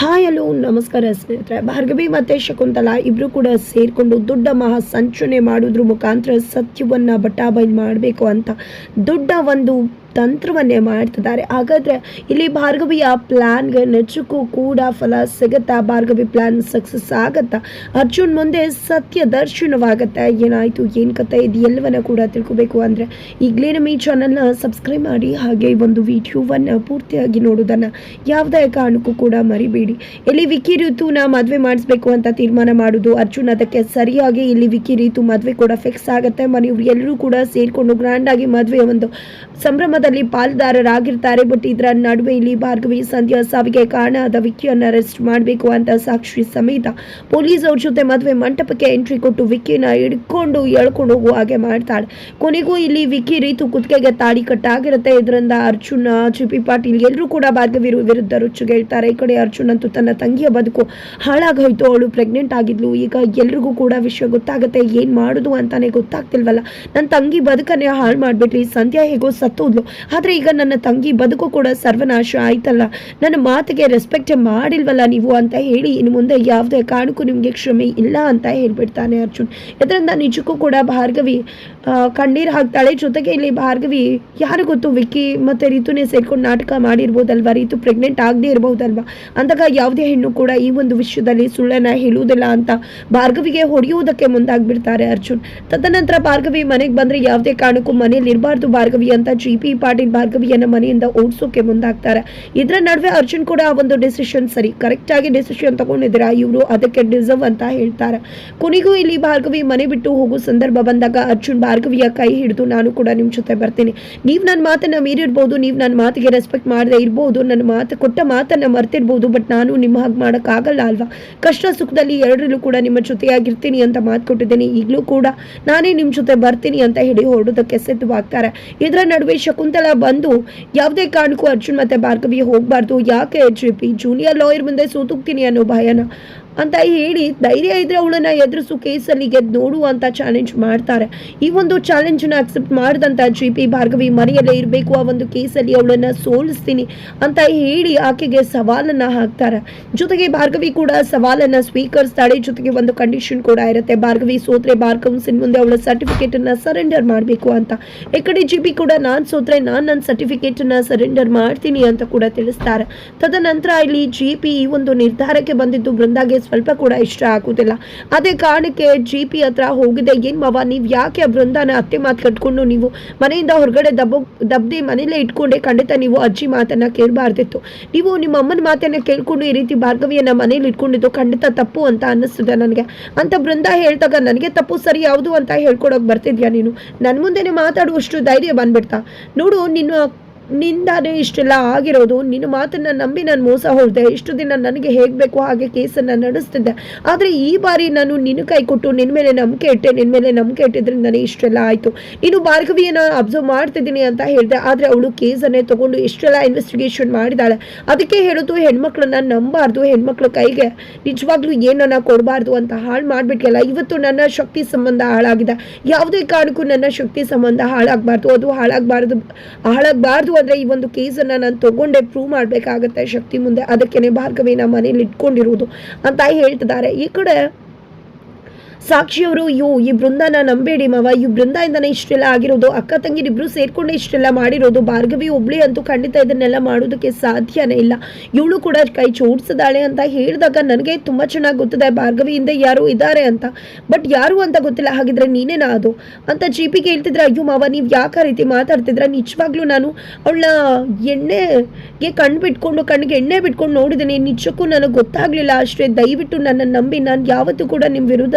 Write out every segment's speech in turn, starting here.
Hi, hello, ನಮಸ್ಕಾರ ಸ್ನೇಹಿತರೆ. ಭಾರ್ಗವಿ ಮತ್ತು ಶಕುಂತಲಾ ಇಬ್ಬರು ಕೂಡ ಸೇರಿಕೊಂಡು ದೊಡ್ಡ ಮಹಾ ಸಂಚನೆ ಮಾಡೋದ್ರ. ಮುಖಾಂತರ ಸತ್ಯವನ್ನು ಬಟಾಬೈಲ್ ಮಾಡಬೇಕು ಅಂತ ದೊಡ್ಡ ಒಂದು ತಂತ್ರವನ್ನೇ ಮಾಡ್ತಿದ್ದಾರೆ. ಹಾಗಾದರೆ ಇಲ್ಲಿ ಭಾರ್ಗವಿಯ ಪ್ಲ್ಯಾನ್ಗೆ ನೆಚ್ಚಕ್ಕೂ ಕೂಡ ಫಲ ಸಿಗುತ್ತಾ? ಭಾರ್ಗವಿ ಪ್ಲ್ಯಾನ್ ಸಕ್ಸಸ್ ಆಗತ್ತಾ? ಅರ್ಜುನ್ ಮುಂದೆ ಸತ್ಯ ದರ್ಶನವಾಗತ್ತೆ? ಏನಾಯಿತು? ಏನು ಕತೆ ಇದು? ಎಲ್ಲವನ್ನ ಕೂಡ ತಿಳ್ಕೊಬೇಕು ಅಂದರೆ ಈಗಲೇ ನಮ್ಮ ಈ ಚಾನಲ್ನ ಸಬ್ಸ್ಕ್ರೈಬ್ ಮಾಡಿ, ಹಾಗೆ ಒಂದು ವಿಡಿಯೋವನ್ನು ಪೂರ್ತಿಯಾಗಿ ನೋಡೋದನ್ನು ಯಾವುದೇ ಕಾರಣಕ್ಕೂ ಕೂಡ ಮರಿಬೇಡಿ. ಇಲ್ಲಿ ವಿಕಿ ಋತುನ ಮದುವೆ ಮಾಡಿಸ್ಬೇಕು ಅಂತ ತೀರ್ಮಾನ ಮಾಡೋದು. ಅರ್ಜುನ್ ಅದಕ್ಕೆ ಸರಿಯಾಗಿ ಇಲ್ಲಿ ವಿಕಿ ಋತು ಮದುವೆ ಕೂಡ ಫಿಕ್ಸ್ ಆಗುತ್ತೆ. ಮನೆಯವರು ಎಲ್ಲರೂ ಕೂಡ ಸೇರಿಕೊಂಡು ಗ್ರ್ಯಾಂಡಾಗಿ ಮದುವೆಯ ಒಂದು ಸಂಭ್ರಮದಲ್ಲಿ ಪಾಲುದಾರರಾಗಿರ್ತಾರೆ ಬಟ್ ಇದರ ನಡುವೆ ಇಲ್ಲಿ ಭಾರ್ಗವಿ ಸಂಧ್ಯಾ ಸಾವಿಗೆ ಕಾರಣ ಆದ ವಿಕಿಯನ್ನು ಅರೆಸ್ಟ್ ಮಾಡಬೇಕು ಅಂತ ಸಾಕ್ಷಿ ಸಮೇತ ಪೊಲೀಸ್ ಅವ್ರ ಜೊತೆ ಮದುವೆ ಮಂಟಪಕ್ಕೆ ಎಂಟ್ರಿ ಕೊಟ್ಟು ವಿಕಿನ ಹಿಡ್ಕೊಂಡು ಎಳ್ಕೊಂಡು ಹೋಗುವ ಹಾಗೆ ಮಾಡ್ತಾಳೆ. ಕೊನೆಗೂ ಇಲ್ಲಿ ವಿಕಿ ರೀತು ಕುತ್ತಿಗೆಗೆ ತಾಡಿ ಕಟ್ಟಾಗಿರುತ್ತೆ. ಇದರಿಂದ ಅರ್ಜುನ ಜಿ ಪಿ ಪಾಟೀಲ್ ಎಲ್ಲರೂ ಕೂಡ ಭಾರ್ಗವಿ ವಿರುದ್ಧ ರುಚಿಗೇಳ್ತಾರೆ ಈ ಕಡೆ ಅರ್ಜುನ್ ಅಂತೂ ತನ್ನ ತಂಗಿಯ ಬದುಕು ಹಾಳಾಗೋಯ್ತು. ಅವಳು ಪ್ರೆಗ್ನೆಂಟ್ ಆಗಿದ್ಲು. ಈಗ ಎಲ್ರಿಗೂ ಕೂಡ ವಿಷಯ ಗೊತ್ತಾಗುತ್ತೆ. ಏನು ಮಾಡೋದು ಅಂತಾನೆ ಗೊತ್ತಾಗ್ತಿಲ್ವಲ್ಲ? ನನ್ನ ತಂಗಿ ಬದುಕನ್ನೇ ಹಾಳು ಮಾಡಿಬಿಟ್ರಿ. ಸಂಧ್ಯಾ ಹೇಗೋ ಸತ್ತೋದ್ಲು ಆದರೆ ಈಗ ನನ್ನ ತಂಗಿ ಬದುಕು ಕೂಡ ಸರ್ವನಾಶ ಆಯ್ತಲ್ಲ. ನನ್ನ ಮಾತಿಗೆ ರೆಸ್ಪೆಕ್ಟ್ ಮಾಡಿಲ್ವಲ್ಲ ನೀವು ಅಂತ ಹೇಳಿ ಇನ್ನು ಮುಂದೆ ಯಾವುದೇ ಕಾರಣಕ್ಕೂ ನಿಮಗೆ ಕ್ಷಮೆ ಇಲ್ಲ ಅಂತ ಹೇಳ್ಬಿಡ್ತಾನೆ ಅರ್ಜುನ್. ಇದರಿಂದ ನಿಜಕ್ಕೂ ಕೂಡ ಭಾರ್ಗವಿ ಕಣ್ಣೀರು ಹಾಕ್ತಾಳೆ. ಜೊತೆಗೆ ಇಲ್ಲಿ ಭಾರ್ಗವಿ, ಯಾರು ಗೊತ್ತು ವಿಕ್ಕಿ ಮತ್ತು ರಿತುನೇ ಸೇರ್ಕೊಂಡು ನಾಟಕ ಮಾಡಿರ್ಬೋದಲ್ವಾ? ರೀತು ಪ್ರೆಗ್ನೆಂಟ್ ಆಗದೆ ಇರ್ಬೋದಲ್ವಾ? ಅಂದಾಗ ಯಾವುದೇ ಹೆಣ್ಣು ಕೂಡ ಈ ಒಂದು ವಿಷಯದಲ್ಲಿ ಸುಳ್ಳನ್ನ ಹೇಳುವುದಿಲ್ಲ ಅಂತ ಭಾರ್ಗವಿಗೆ ಹೊಡೆಯುವುದಕ್ಕೆ ಮುಂದಾಗ್ಬಿಡ್ತಾರೆ ಅರ್ಜುನ್. ತದನಂತರ ಭಾರ್ಗವಿ ಮನೆಗೆ ಬಂದ್ರೆ ಯಾವುದೇ ಕಾರಣಕ್ಕೂ ಮನೇಲಿ ಇರಬಾರ್ದು ಭಾರ್ಗವಿ ಅಂತ ಜಿ ಪಿ ಪಾಟೀಲ್ ಭಾರ್ಗವಿಯನ್ನ ಮನೆಯಿಂದ ಓಡಿಸೋಕೆ ಮುಂದಾಗ್ತಾರೆ. ಇದರ ನಡುವೆ ಅರ್ಜುನ್ ಕೂಡ ಒಂದು ಡಿಸಿಷನ್ ಸರಿ. ಕರೆಕ್ಟ್ ಆಗಿ ಡಿಸಿಷನ್ ತಗೊಂಡಿದ್ದೀರಾ? ಇವರು ಅದಕ್ಕೆ ಡಿಸರ್ವ್ ಅಂತ ಹೇಳ್ತಾರೆ. ಕೊನೆಗೂ ಇಲ್ಲಿ ಭಾರ್ಗವಿ ಮನೆ ಬಿಟ್ಟು ಹೋಗೋ ಸಂದರ್ಭ ಬಂದಾಗ ಅರ್ಜುನ್ ಭಾರ್ಗವಿಯ ಕೈ ಹಿಡಿದು ನಾನು ಕೂಡ ನಿಮ್ಮ ಜೊತೆ ಬರ್ತೀನಿ. ನೀವು ನನ್ನ ಮಾತನ್ನ ಮೀರಿರ್ಬೋದು, ನೀವು ನನ್ನ ಮಾತಿಗೆ ರೆಸ್ಪೆಕ್ಟ್ ಮಾಡದೆ ಇರ್ಬೋದು ನನ್ನ ಮಾತು ಕೊಟ್ಟ ಮಾತನ್ನ ಮರ್ತಿರ್ಬೋದು ಬಟ್ ನಾನು ನಿಮ್ಮ ಹಾಗೆ ಮಾಡೋಕ್ಕಾಗಲ್ಲ ಅಲ್ವಾ? ಕಷ್ಟ ಸುಖದಲ್ಲಿ ಎರಡರಲ್ಲೂ ಕೂಡ ನಿಮ್ಮ ಜೊತೆಯಾಗಿರ್ತೀನಿ ಅಂತ ಮಾತು ಕೊಟ್ಟಿದ್ದೀನಿ. ಈಗಲೂ ಕೂಡ ನಾನೇ ನಿಮ್ಮ ಜೊತೆ ಬರ್ತೀನಿ ಅಂತ ಹೇಳಿ ಹೊರಡೋದಕ್ಕೆ ಸಿದ್ಧವಾಗ್ತಾರೆ. ಇದರ ನಡುವೆ ಶಕುಂತಲಾ ಬಂದು ಯಾವುದೇ ಕಾರಣಕ್ಕೂ ಅರ್ಜುನ್ ಮತ್ತೆ ಭಾರ್ಗವಿ ಹೋಗಬಾರ್ದು. ಯಾಕೆ? ಟ್ರಿಪಿ ಜೂನಿಯರ್ ಲಾಯರ್ ಮುಂದೆ ಸೂತುಕ್ತೀನಿ ಅನ್ನೋ ಭಯನ. ಅಂತ ಹೇಳಿ ಧೈರ್ಯ ಇದ್ರೆ ಅವಳನ್ನ ಎದುರಿಸು, ಕೇಸಲ್ಲಿ ಗೆದ್ದು ನೋಡು ಅಂತ ಚಾಲೆಂಜ್ ಮಾಡ್ತಾರೆ. ಈ ಒಂದು ಚಾಲೆಂಜನ್ನ ಅಕ್ಸೆಪ್ಟ್ ಮಾಡಿದಂಥ ಜಿ ಪಿ ಭಾರ್ಗವಿ ಮನೆಯಲ್ಲೇ ಇರಬೇಕು, ಆ ಒಂದು ಕೇಸಲ್ಲಿ ಅವಳನ್ನ ಸೋಲಿಸ್ತೀನಿ ಅಂತ ಹೇಳಿ ಆಕೆಗೆ ಸವಾಲನ್ನ ಹಾಕ್ತಾರೆ. ಜೊತೆಗೆ ಭಾರ್ಗವಿ ಕೂಡ ಸವಾಲನ್ನ ಸ್ವೀಕರಿಸ್ತಾಳೆ. ಜೊತೆಗೆ ಒಂದು ಕಂಡೀಷನ್ ಕೂಡ ಇರುತ್ತೆ. ಭಾರ್ಗವಿ ಸೋತ್ರೆ ಬಾರ್ ಕೌನ್ಸಿಲ್ ಮುಂದೆ ಅವಳ ಸರ್ಟಿಫಿಕೇಟ್ ಅನ್ನ ಸರೆಂಡರ್ ಮಾಡಬೇಕು ಅಂತ. ಈ ಕಡೆ ಜಿ ಪಿ ಕೂಡ ನಾನು ಸೋತ್ರೆ ನಾನು ನನ್ನ ಸರ್ಟಿಫಿಕೇಟ್ ಅನ್ನ ಸರೆಂಡರ್ ಮಾಡ್ತೀನಿ ಅಂತ ಕೂಡ ತಿಳಿಸ್ತಾರೆ. ತದನಂತರ ಇಲ್ಲಿ ಜಿ ಪಿ ಈ ಒಂದು ನಿರ್ಧಾರಕ್ಕೆ ಬಂದಿದ್ದು ಬೃಂದಾಗೆ ಸ್ವಲ್ಪ ಕೂಡ ಇಷ್ಟ ಆಗುದಿಲ್ಲ. ಅದೇ ಕಾರಣಕ್ಕೆ ಜಿ ಪಿ ಹತ್ರ ಹೋಗಿದೆ. ಏನ್ ಮವ, ನೀವು ಯಾಕೆ ಆ ಬೃಂದಾನ ಅತ್ತೆ ಮಾತು ಕಟ್ಕೊಂಡು ನೀವು ಮನೆಯಿಂದ ಹೊರಗಡೆ ದಬ್ಬ ದಬ್ಬದೆ ಮನೇಲೇ ಇಟ್ಕೊಂಡೆ ಖಂಡಿತ ನೀವು ಅಜ್ಜಿ ಮಾತನ್ನ ಕೇಳಬಾರ್ದಿತ್ತು. ನೀವು ನಿಮ್ಮ ಅಮ್ಮನ ಮಾತನ್ನ ಕೇಳ್ಕೊಂಡು ಈ ರೀತಿ ಭಾರ್ಗವಿಯನ್ನ ಮನೇಲಿ ಇಟ್ಕೊಂಡಿದ್ದು ಖಂಡಿತ ತಪ್ಪು ಅಂತ ಅನ್ನಿಸ್ತದೆ ನನಗೆ. ಅಂತ ಬೃಂದ ಹೇಳ್ದಾಗ ನನಗೆ ತಪ್ಪು ಸರಿ ಯಾವುದು ಅಂತ ಹೇಳ್ಕೊಡೋಕೆ ಬರ್ತಿದ್ಯಾ ನೀನು? ನನ್ನ ಮುಂದೆನೆ ಮಾತಾಡುವಷ್ಟು ಧೈರ್ಯ ಬಂದ್ಬಿಡ್ತಾ. ನೋಡು, ನಿನ್ನ ನಿಂದಾನೇ ಇಷ್ಟೆಲ್ಲ ಆಗಿರೋದು. ನಿನ್ನ ಮಾತನ್ನ ನಂಬಿ ನಾನು ಮೋಸ ಹೋದೆ. ಇಷ್ಟು ದಿನ ನನಗೆ ಹೇಗೆ ಬೇಕು ಹಾಗೆ ಕೇಸನ್ನು ನಡೆಸ್ತಿದ್ದೆ. ಆದರೆ ಈ ಬಾರಿ ನಾನು ನಿನ್ನ ಕೈ ಕೊಟ್ಟು ನಿನ್ನ ಮೇಲೆ ನಂಬಿಕೆ ಇಟ್ಟೆ. ನಿನ್ನ ಮೇಲೆ ನಂಬಿಕೆ ನನಗೆ ಇಷ್ಟೆಲ್ಲ ಆಯಿತು. ನೀನು ಭಾರ್ಗವಿಯನ್ನು ಅಬ್ಸರ್ವ್ ಮಾಡ್ತಿದ್ದೀನಿ ಅಂತ ಹೇಳಿದೆ. ಆದರೆ ಅವಳು ಕೇಸನ್ನೇ ತೊಗೊಂಡು ಇಷ್ಟೆಲ್ಲ ಇನ್ವೆಸ್ಟಿಗೇಷನ್ ಮಾಡಿದಾಳೆ. ಅದಕ್ಕೆ ಹೇಳೋದು ಹೆಣ್ಮಕ್ಳನ್ನ ನಂಬಾರ್ದು. ಹೆಣ್ಮಕ್ಳ ಕೈಗೆ ನಿಜವಾಗ್ಲೂ ಏನನ್ನ ಕೊಡಬಾರ್ದು ಅಂತ ಹಾಳು ಮಾಡಿಬಿಟ್ಟಿಲ್ಲ ಇವತ್ತು ನನ್ನ ಶಕ್ತಿ ಸಂಬಂಧ ಹಾಳಾಗಿದೆ. ಯಾವುದೇ ಕಾರಣಕ್ಕೂ ನನ್ನ ಶಕ್ತಿ ಸಂಬಂಧ ಹಾಳಾಗಬಾರ್ದು. ಅದು ಹಾಳಾಗಬಾರ್ದು ಹಾಳಾಗಬಾರ್ದು ಅಂದರೆ ಈ ಒಂದು ಕೇಸನ್ನ ನಾನು ತಗೊಂಡೆ ಪ್ರೂವ್ ಮಾಡ್ಬೇಕಾಗತ್ತೆ ಶಕ್ತಿ ಮುಂದೆ. ಅದಕ್ಕೇನೆ ಭಾರ್ಗವಿನ ಮನೇಲಿ ಇಟ್ಕೊಂಡಿರುವುದು ಅಂತ ಹೇಳ್ತಿದ್ದಾರೆ. ಈ ಕಡೆ ಸಾಕ್ಷಿಯವರು ಅಯ್ಯೋ ಈ ಬೃಂದನ ನಂಬೇಡಿ ಮಾವ. ಈ ಇಂದನೇ ಇಷ್ಟೆಲ್ಲ ಆಗಿರೋದು. ಅಕ್ಕ ತಂಗಿರಿಬ್ರು ಸೇರ್ಕೊಂಡೆ ಇಷ್ಟೆಲ್ಲ ಮಾಡಿರೋದು. ಭಾರ್ಗವಿ ಒಬ್ಳಿ ಅಂತೂ ಖಂಡಿತ ಇದನ್ನೆಲ್ಲ ಮಾಡೋದಕ್ಕೆ ಸಾಧ್ಯನೇ ಇಲ್ಲ. ಇವಳು ಕೂಡ ಕೈ ಚೋಡಿಸಿದಾಳೆ ಅಂತ ಹೇಳಿದಾಗ ನನಗೆ ತುಂಬ ಚೆನ್ನಾಗಿ ಗೊತ್ತಿದೆ. ಭಾರ್ಗವಿ ಹಿಂದೆ ಯಾರು ಇದ್ದಾರೆ ಅಂತ. ಬಟ್ ಯಾರು ಅಂತ ಗೊತ್ತಿಲ್ಲ. ಹಾಗಿದ್ರೆ ನೀನೇನಾ ಅದು? ಅಂತ ಜಿಪಿಗೆ ಹೇಳ್ತಿದ್ರೆ, ಅಯ್ಯೋ ಮಾವ, ನೀವು ಯಾಕೆ ರೀತಿ ಮಾತಾಡ್ತಿದ್ರೆ? ನಿಜವಾಗ್ಲೂ ನಾನು ಅವಳನ್ನ ಎಣ್ಣೆಗೆ ಕಣ್ಣು ಬಿಟ್ಕೊಂಡು, ಕಣ್ಣಿಗೆ ಎಣ್ಣೆ ಬಿಟ್ಕೊಂಡು ನೋಡಿದ್ದೀನಿ ನಿಜಕ್ಕೂ ನನಗೆ ಗೊತ್ತಾಗ್ಲಿಲ್ಲ. ಅಷ್ಟೇ ದಯವಿಟ್ಟು ನನ್ನನ್ನು ನಂಬಿ ನಾನು ಯಾವತ್ತೂ ಕೂಡ ನಿಮ್ಮ ವಿರುದ್ಧ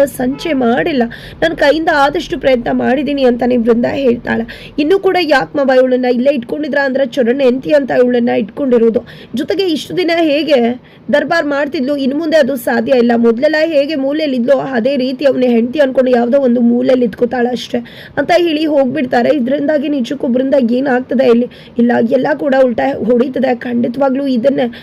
ಮಾಡಿಲ್ಲ. ನನ್ನ ಕೈಯಿಂದ ಆದಷ್ಟು ಪ್ರಯತ್ನ ಮಾಡಿದ್ದೀನಿ ಅಂತಾನೆ ಬೃಂದ ಹೇಳ್ತಾಳೆ. ಇನ್ನೂ ಕೂಡ ಯಾಕೆ ಮಬ ಇವಳನ್ನ ಇಲ್ಲೇ ಇಟ್ಕೊಂಡಿದ್ರ ಅಂದ್ರೆ ಚೊರಣ್ಣ ಎಂತಿ ಅಂತ ಇವಳನ್ನ ಇಟ್ಕೊಂಡಿರೋದು. ಜೊತೆಗೆ ಇಷ್ಟು ದಿನ ಹೇಗೆ ದರ್ಬಾರ್ ಮಾಡ್ತಿದ್ಲು ಇನ್ನು ಮುಂದೆ ಅದು ಸಾಧ್ಯ ಇಲ್ಲ. ಮೊದಲೆಲ್ಲ ಹೇಗೆ ಮೂಲೆಯಲ್ಲಿ ಅದೇ ರೀತಿ ಅವನ ಹೆಂಡತಿ ಅನ್ಕೊಂಡು ಯಾವುದೋ ಒಂದು ಮೂಲೆಯಲ್ಲಿ ಇದ್ಕೋತಾಳೆ ಅಷ್ಟೇ. ಅಂತ ಹೇಳಿ ಹೋಗ್ಬಿಡ್ತಾರೆ. ಇದರಿಂದಾಗಿ ನಿಜಕ್ಕೂ ಬೃಂದ ಏನಾಗ್ತದೆ ಇಲ್ಲಿ? ಇಲ್ಲ, ಎಲ್ಲ ಕೂಡ ಉಲ್ಟಾ ಹೊಡಿತದೆ ಖಂಡಿತವಾಗ್ಲೂ. ಇದನ್ನೇ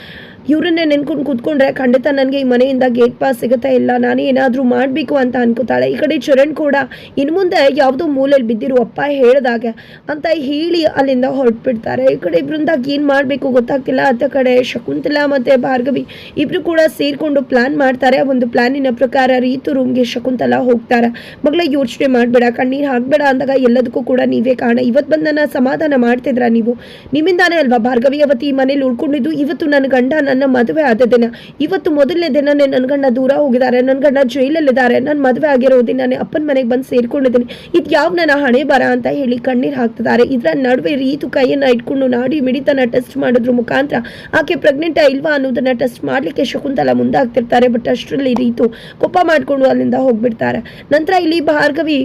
ಇವರನ್ನೇ ನೆನ್ಕೊಂಡು ಕೂತ್ಕೊಂಡ್ರೆ ಖಂಡಿತ ನನಗೆ ಈ ಮನೆಯಿಂದ ಗೇಟ್ ಪಾಸ್ ಸಿಗುತ್ತಾ ಇಲ್ಲ, ನಾನು ಏನಾದರೂ ಮಾಡಬೇಕು ಅಂತ ಅನ್ಕೋತಾಳೆ. ಈ ಕಡೆ ಚರಣ್ ಕೂಡ ಇನ್ನು ಮುಂದೆ ಯಾವುದೋ ಮೂಲೆಯಲ್ಲಿ ಬಿದ್ದಿರು ಅಪ್ಪ ಹೇಳಿದಾಗ ಅಂತ ಹೇಳಿ ಅಲ್ಲಿಂದ ಹೊರಟ್ಬಿಡ್ತಾರೆ. ಈ ಕಡೆ ಇಬ್ಬರಿಂದಾಗಿ ಏನು ಮಾಡಬೇಕು ಗೊತ್ತಾಗ್ತಿಲ್ಲ. ಅತ್ತ ಕಡೆ ಶಕುಂತಲಾ ಮತ್ತು ಭಾರ್ಗವಿ ಇಬ್ಬರು ಕೂಡ ಸೇರಿಕೊಂಡು ಪ್ಲ್ಯಾನ್ ಮಾಡ್ತಾರೆ. ಒಂದು ಪ್ಲ್ಯಾನಿನ ಪ್ರಕಾರ ರೀತು ರೂಮ್ಗೆ ಶಕುಂತಲಾ ಹೋಗ್ತಾರೆ. ಮಗಳ ಯೋಚನೆ ಮಾಡಬೇಡ, ಕಣ್ಣೀರು ಹಾಕ್ಬೇಡ ಅಂದಾಗ ಎಲ್ಲದಕ್ಕೂ ಕೂಡ ನೀವೇ ಕಾರಣ. ಇವತ್ತು ಬಂದು ನನ್ನ ಸಮಾಧಾನ ಮಾಡ್ತಿದ್ರ ನೀವು? ನಿಮ್ಮಿಂದಾನೇ ಅಲ್ವಾ ಭಾರ್ಗವಿ ಅವತ್ತು ಈ ಮನೇಲಿ ಉಳ್ಕೊಂಡಿದ್ದು? ಇವತ್ತು ನನ್ನ ಗಂಡ ನನ್ನ ಮದುವೆ ಆದ ದಿನ, ಇವತ್ತು ಮೊದಲನೇ ದಿನನೇ ನನ್ನ ಗಂಡ ದೂರ ಹೋಗಿದ್ದಾರೆ ನನ್ನ ಗಂಡ ಜೈಲಲ್ಲಿದ್ದಾರೆ ನನ್ನ ಮದುವೆ ಆಗಿರೋ ದಿನನೇ ಅಪ್ಪನ ಮನೆಗೆ ಬಂದು ಸೇರ್ಕೊಂಡಿದ್ದೀನಿ. ಇದು ಯಾವ ನನ್ನ ಹಣೆ ಬರ ಅಂತ ಹೇಳಿ ಕಣ್ಣೀರು ಹಾಕ್ತಿದ್ದಾರೆ. ಇದರ ನಡುವೆ ರೀತು ಕೈಯನ್ನ ಇಟ್ಕೊಂಡು ನಾಡಿ ಮಿಡಿತನ ಟೆಸ್ಟ್ ಮಾಡೋದ್ರ ಮುಖಾಂತರ, ಆಕೆ ಪ್ರೆಗ್ನೆಂಟ್ ಇಲ್ವಾ ಅನ್ನೋದನ್ನ ಟೆಸ್ಟ್ ಮಾಡ್ಲಿಕ್ಕೆ ಶಕುಂತಲ ಮುಂದಾಗ್ತಿರ್ತಾರೆ ಬಟ್ ಅಷ್ಟರಲ್ಲಿ ರೀತು ಕೋಪ ಮಾಡಿಕೊಂಡು ಅಲ್ಲಿಂದ ಹೋಗ್ಬಿಡ್ತಾರೆ. ನಂತರ ಇಲ್ಲಿ ಭಾರ್ಗವಿ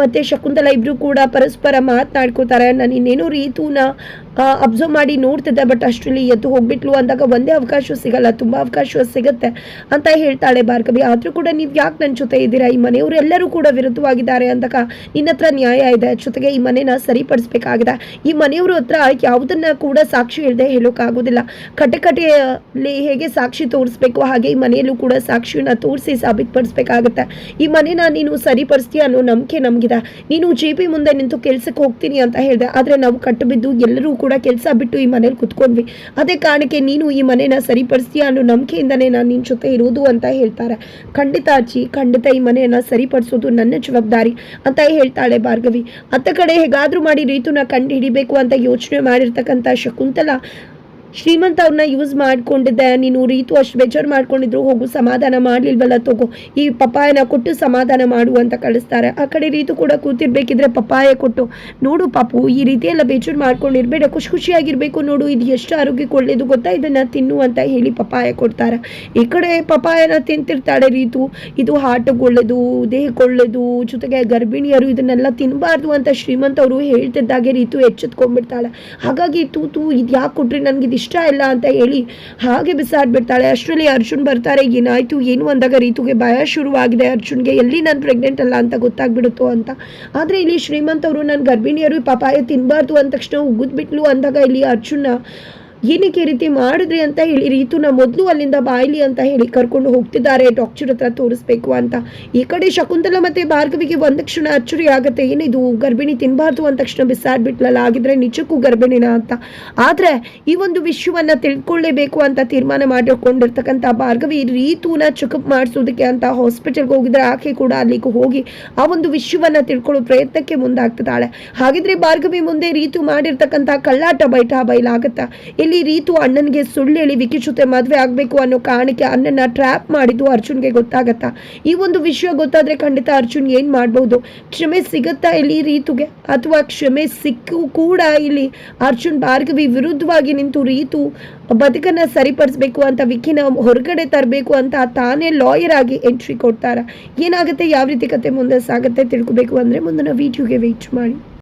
ಮತ್ತೆ ಶಕುಂತಲ ಇಬ್ರು ಕೂಡ ಪರಸ್ಪರ ಮಾತನಾಡ್ಕೋತಾರೆ. ನಾನು ಇನ್ನೇನು ರೀತುನ ಅಬ್ಸರ್ವ್ ಮಾಡಿ ನೋಡ್ತಿದ್ದೆ ಬಟ್ ಅಷ್ಟರಲ್ಲಿ ಎದ್ದು ಹೋಗ್ಬಿಟ್ಲು ಅಂದಾಗ ಒಂದೇ ಅವಕಾಶ ಸಿಗಲ್ಲ, ತುಂಬ ಅವಕಾಶ ಸಿಗುತ್ತೆ ಅಂತ ಹೇಳ್ತಾಳೆ ಭಾರ್ಗವಿ. ಆದರೂ ಕೂಡ ನೀವು ಯಾಕೆ ನನ್ನ ಜೊತೆ ಇದ್ದೀರಾ? ಈ ಮನೆಯವರೆಲ್ಲರೂ ಕೂಡ ವಿರುದ್ಧವಾಗಿದ್ದಾರೆ ಅಂದಾಗ ನಿನ್ನ ಹತ್ರ ನ್ಯಾಯ ಇದೆ, ಜೊತೆಗೆ ಈ ಮನೆನ ಸರಿಪಡಿಸ್ಬೇಕಾಗಿದೆ. ಈ ಮನೆಯವ್ರ ಹತ್ರ ಯಾವುದನ್ನ ಕೂಡ ಸಾಕ್ಷಿ ಇಲ್ಲದೆ ಹೇಳೋಕ್ಕಾಗೋದಿಲ್ಲ ಕಟಕಟೆಯಲ್ಲಿ ಹೇಗೆ ಸಾಕ್ಷಿ ತೋರಿಸ್ಬೇಕು, ಹಾಗೆ ಈ ಮನೆಯಲ್ಲೂ ಕೂಡ ಸಾಕ್ಷಿಯನ್ನ ತೋರಿಸಿ ಸಾಬೀತುಪಡಿಸ್ಬೇಕಾಗುತ್ತೆ. ಈ ಮನೆನ ನೀನು ಸರಿಪಡಿಸ್ತೀಯ ಅನ್ನೋ ನಂಬಿಕೆ ನಮಗಿದೆ. ನೀನು ಜೆ ಮುಂದೆ ನಿಂತು ಕೆಲ್ಸಕ್ಕೆ ಹೋಗ್ತೀನಿ ಅಂತ ಹೇಳಿದೆ, ಆದರೆ ನಾವು ಕಟ್ಟಬಿದ್ದು ಎಲ್ಲರೂ ಕೆಲಸ ಬಿಟ್ಟು ಈ ಮನೇಲಿ ಕುತ್ಕೊಂಡ್ವಿ. ಅದೇ ಕಾರಣಕ್ಕೆ ನೀನು ಈ ಮನೆನ ಸರಿಪಡಿಸ್ತೀಯ ಅನ್ನೋ ನಂಬಿಕೆಯಿಂದನೇ ನಾನು ನಿನ್ನ ಜೊತೆ ಇರೋದು ಅಂತ ಹೇಳ್ತಾರೆ. ಖಂಡಿತ ಅಜ್ಜಿ, ಖಂಡಿತ ಈ ಮನೆಯನ್ನ ಸರಿಪಡಿಸೋದು ನನ್ನ ಜವಾಬ್ದಾರಿ ಅಂತ ಹೇಳ್ತಾಳೆ ಭಾರ್ಗವಿ. ಅತ್ತ ಕಡೆ ಹೇಗಾದ್ರೂ ಮಾಡಿ ರೀತುನ ಕಂಡು ಹಿಡಿಬೇಕು ಅಂತ ಯೋಚನೆ ಮಾಡಿರ್ತಕ್ಕಂಥ ಶಕುಂತಲ ಶ್ರೀಮಂತ ಅವ್ರನ್ನ ಯೂಸ್ ಮಾಡ್ಕೊಂಡಿದ್ದೆ. ನೀನು ರೀತು ಅಷ್ಟು ಬೇಜಾರು ಮಾಡ್ಕೊಂಡಿದ್ರು, ಹೋಗು, ಸಮಾಧಾನ ಮಾಡ್ಲಿಲ್ವಲ್ಲ ತಗೋ. ಈ ಪಪ್ಪಾಯನ ಕೊಟ್ಟು ಸಮಾಧಾನ ಮಾಡು ಅಂತ ಕಳಿಸ್ತಾರೆ. ಆ ಕಡೆ ರೀತು ಕೂಡ ಕೂತಿರ್ಬೇಕಿದ್ರೆ ಪಪ್ಪಾಯ ಕೊಟ್ಟು. ನೋಡು ಪಾಪು, ಈ ರೀತಿ ಎಲ್ಲ ಬೇಜಾರು ಮಾಡ್ಕೊಂಡಿರ್ಬೇಡ. ಖುಷಿ ಖುಷಿಯಾಗಿರ್ಬೇಕು ನೋಡು. ಇದು ಎಷ್ಟು ಆರೋಗ್ಯಕ್ಕೆ ಒಳ್ಳೇದು ಗೊತ್ತಾ? ಇದನ್ನ ತಿನ್ನು ಅಂತ ಹೇಳಿ ಪಪ್ಪಾಯ ಕೊಡ್ತಾರೆ. ಈ ಕಡೆ ಪಪ್ಪಾಯನ ತಿಂತಿರ್ತಾಳೆ ರೀತು. ಇದು ಹಾರ್ಟಿಗೆ ಒಳ್ಳೇದು ದೇಹಕ್ಕೆ ಒಳ್ಳೇದು ಜೊತೆಗೆ ಗರ್ಭಿಣಿಯರು ಇದನ್ನೆಲ್ಲ ತಿನ್ನಬಾರ್ದು ಅಂತ ಶ್ರೀಮಂತ ಅವರು ಹೇಳ್ತಿದ್ದಾಗೆ ರೀತು ಎಚ್ಚೆತ್ಕೊಂಡ್ಬಿಡ್ತಾಳೆ. ಹಾಗಾಗಿ ತೂತು ಇದು ಯಾಕೆ ಕೊಟ್ರಿ ನನಗೆ ಇಷ್ಟ ಇಲ್ಲ ಅಂತ ಹೇಳಿ ಹಾಗೆ ಬಿಸಾಡ್ಬಿಡ್ತಾಳೆ. ಅಷ್ಟರಲ್ಲಿ ಅರ್ಜುನ್ ಬರ್ತಾರೆ. ಏನಾಯ್ತು? ಏನು ಅಂದಾಗ ರೀತುಗೆ ಭಯ ಶುರುವಾಗಿದೆ. ಅರ್ಜುನ್ಗೆ ಎಲ್ಲಿ ನಾನು ಪ್ರೆಗ್ನೆಂಟ್ ಅಲ್ಲ ಅಂತ ಗೊತ್ತಾಗ್ಬಿಡುತ್ತೋ ಅಂತ. ಆದರೆ ಇಲ್ಲಿ ಶ್ರೀಮಂತ್ ಅವರು ನನ್ನ ಗರ್ಭಿಣಿಯರು ಪಪಾಯ ತಿನ್ನಬಾರ್ದು ಅಂದ ತಕ್ಷಣ ಉಗಿದ್ಬಿಟ್ಲು ಅಂದಾಗ ಇಲ್ಲಿ ಅರ್ಜುನ ಏನಕ್ಕೆ ಈ ರೀತಿ ಮಾಡಿದ್ರಿ ಅಂತ ಹೇಳಿ ರೀತುನ ಮೊದಲು ಅಲ್ಲಿಂದ ಬಾಯಿಲಿ ಅಂತ ಹೇಳಿ ಕರ್ಕೊಂಡು ಹೋಗ್ತಿದ್ದಾರೆ. ಡಾಕ್ಟರ್ ಹತ್ರ ತೋರಿಸ್ಬೇಕು ಅಂತ. ಈ ಕಡೆ ಶಕುಂತಲ ಮತ್ತೆ ಭಾರ್ಗವಿಗೆ ಒಂದು ಕ್ಷಣ ಅಚ್ಚುರಿ ಆಗುತ್ತೆ. ಏನಿದು, ಗರ್ಭಿಣಿ ತಿನ್ನಬಾರ್ದು ಅಂದ ತಕ್ಷಣ ಬಿಸಾಡ್ಬಿಟ್ಲಲ್ಲ ಆಗಿದ್ರೆ ನಿಜಕ್ಕೂ ಗರ್ಭಿಣಿನ ಅಂತ. ಆದ್ರೆ ಈ ಒಂದು ವಿಷಯವನ್ನ ತಿಳ್ಕೊಳ್ಳೇಬೇಕು ಅಂತ ತೀರ್ಮಾನ ಮಾಡಿಕೊಂಡಿರ್ತಕ್ಕಂಥ ಭಾರ್ಗವಿ ರೀತುನ ಚೆಕಪ್ ಮಾಡಿಸೋದಕ್ಕೆ ಅಂತ ಹಾಸ್ಪಿಟಲ್ಗೆ ಹೋಗಿದ್ರೆ ಆಕೆ ಕೂಡ ಅಲ್ಲಿಗೆ ಹೋಗಿ ಆ ಒಂದು ವಿಷಯವನ್ನ ತಿಳ್ಕೊಳ್ಳೋ ಪ್ರಯತ್ನಕ್ಕೆ ಮುಂದಾಗ್ತಿದ್ದಾಳೆ. ಹಾಗಿದ್ರೆ ಭಾರ್ಗವಿ ಮುಂದೆ ರೀತು ಮಾಡಿರ್ತಕ್ಕಂಥ ಕಳ್ಳಾಟ ಬೈಟ ಬಯಲಾಗತ್ತ ಇಲ್ಲಿ ರೀತು ಅಣ್ಣನಿಗೆ ಸುಳ್ಳು ಹೇಳಿ ವಿಕಿ ಜೊತೆ ಮದುವೆ ಆಗಬೇಕು ಅನ್ನೋ ಕಾರಣಕ್ಕೆ ಅಣ್ಣನ ಟ್ರ್ಯಾಪ್ ಮಾಡಿದ್ದು ಅರ್ಜುನ್ಗೆ ಗೊತ್ತಾಗತ್ತಾ? ಈ ಒಂದು ವಿಷಯ ಗೊತ್ತಾದ್ರೆ ಖಂಡಿತ ಅರ್ಜುನ್ ಏನು ಮಾಡ್ಬೋದು? ಕ್ಷಮೆ ಸಿಗುತ್ತಾ ಇಲ್ಲಿ ರೀತುಗೆ? ಅಥವಾ ಕ್ಷಮೆ ಸಿಕ್ಕು ಕೂಡ ಇಲ್ಲಿ ಅರ್ಜುನ್ ಭಾರ್ಗವಿ ವಿರುದ್ಧವಾಗಿ ನಿಂತು ರೀತು ಬದುಕನ್ನು ಸರಿಪಡಿಸ್ಬೇಕು ಅಂತ ವಿಕಿನ ಹೊರಗಡೆ ತರಬೇಕು ಅಂತ ತಾನೇ ಲಾಯರ್ ಆಗಿ ಎಂಟ್ರಿ ಕೊಡ್ತಾರ? ಏನಾಗುತ್ತೆ? ಯಾವ ರೀತಿ ಕತೆ ಮುಂದೆ ಸಾಗುತ್ತೆ ತಿಳ್ಕೊಬೇಕು ಅಂದ್ರೆ ಮುಂದಿನ ವಿಡಿಯೋಗೆ ವೆಯ್ಟ್ ಮಾಡಿ.